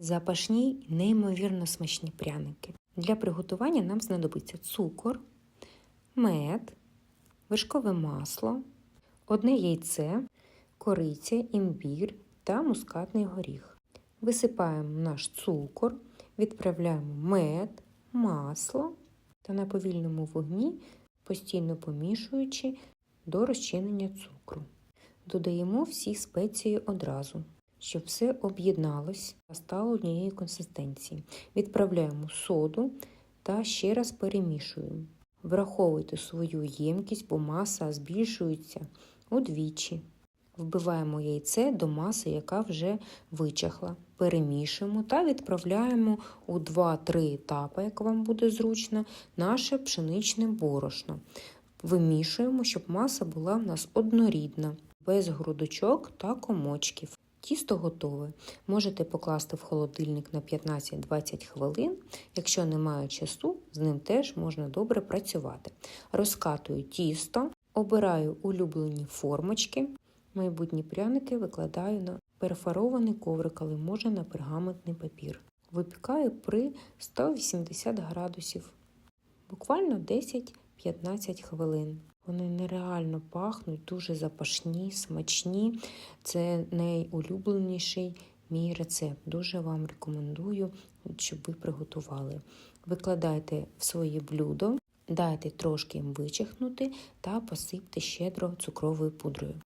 запашні неймовірно смачні пряники. Для приготування нам знадобиться цукор, мед, вершкове масло, одне яйце, кориця, імбір та мускатний горіх. Висипаємо наш цукор, відправляємо мед, масло та на повільному вогні, постійно помішуючи до розчинення цукру. Додаємо всі спеції одразу, щоб все об'єдналось та стало однієї консистенції. Відправляємо соду та ще раз перемішуємо. Враховуйте свою ємкість, бо маса збільшується удвічі. Вбиваємо яйце до маси, яка вже вичахла. Перемішуємо та відправляємо у 2-3 етапи, як вам буде зручно, наше пшеничне борошно. Вимішуємо, щоб маса була в нас однорідна, без грудочок та комочків. Тісто готове. Можете покласти в холодильник на 15-20 хвилин. Якщо немає часу, з ним теж можна добре працювати. Розкатую тісто, обираю улюблені формочки. Майбутні пряники викладаю на перфорований коврик, але може на пергаментний папір. Випікаю при 180 градусів, буквально 10-15 хвилин. Вони нереально пахнуть, дуже запашні, смачні. Це найулюбленіший мій рецепт. Дуже вам рекомендую, щоб ви приготували. Викладайте в своє блюдо, дайте трошки їм вичихнути та посипте щедро цукровою пудрою.